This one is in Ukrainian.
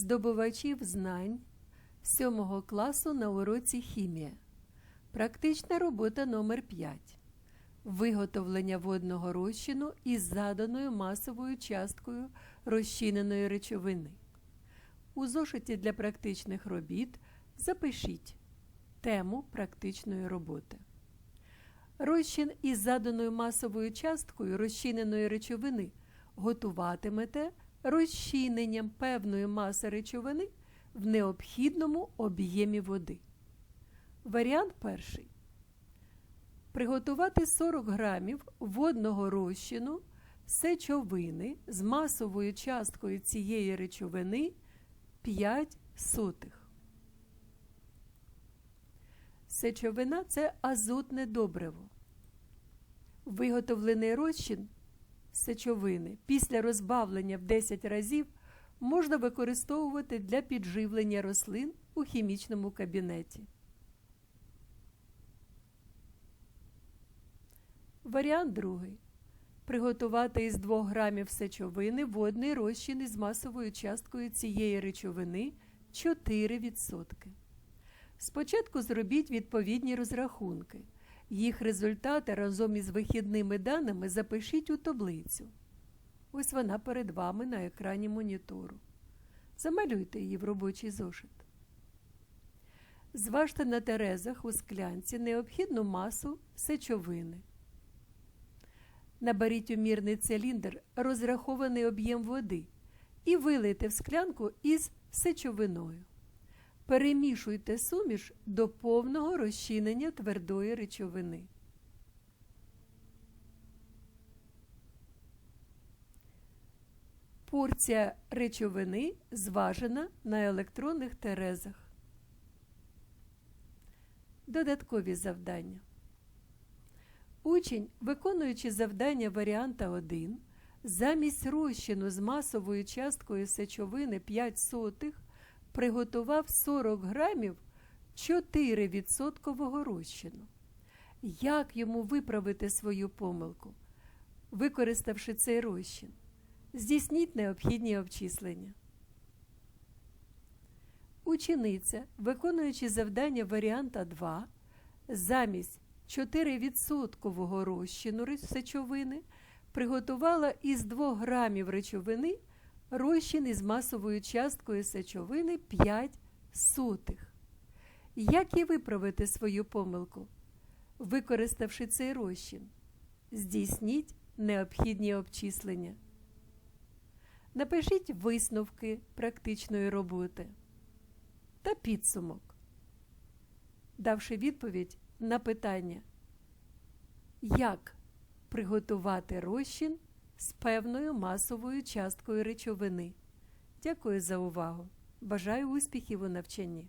здобувачів знань 7 класу на уроці хімія. Практична робота номер 5 Виготовлення водного розчину із заданою масовою часткою розчиненої речовини. У зошиті для практичних робіт запишіть тему практичної роботи. Розчин із заданою масовою часткою розчиненої речовини готуватимете розчиненням певної маси речовини в необхідному об'ємі води. Варіант перший. Приготувати 40 грамів водного розчину сечовини з масовою часткою цієї речовини 5 сотих. Сечовина це азотне добриво. Виготовлений розчин сечовини після розбавлення в 10 разів можна використовувати для підживлення рослин у хімічному кабінеті. Варіант другий. Приготувати із 2 грамів сечовини водний розчин із масовою часткою цієї речовини 4%. Спочатку зробіть відповідні розрахунки. Їх результати разом із вихідними даними запишіть у таблицю. Ось вона перед вами на екрані монітору. Замалюйте її в робочий зошит. Зважте на терезах у склянці необхідну масу сечовини. Наберіть у мірний циліндр розрахований об'єм води і вилийте в склянку із сечовиною. Перемішуйте суміш до повного розчинення твердої речовини. Порція речовини зважена на електронних терезах. Додаткові завдання. Учень, виконуючи завдання варіанта 1, замість розчину з масовою часткою сечовини 5 сотих приготував 40 грамів 4% розчину. Як йому виправити свою помилку, використавши цей розчин? Здійсніть необхідні обчислення. Учениця, виконуючи завдання варіанта 2, замість 4% розчину сечовини приготувала із 2 грамів речовини розчин із масовою часткою сечовини 5 сотих. Як і виправити свою помилку, використавши цей розчин? Здійсніть необхідні обчислення. Напишіть висновки практичної роботи та підсумок, давши відповідь на питання, як приготувати розчин з певною масовою часткою речовини. Дякую за увагу! Бажаю успіхів у навчанні!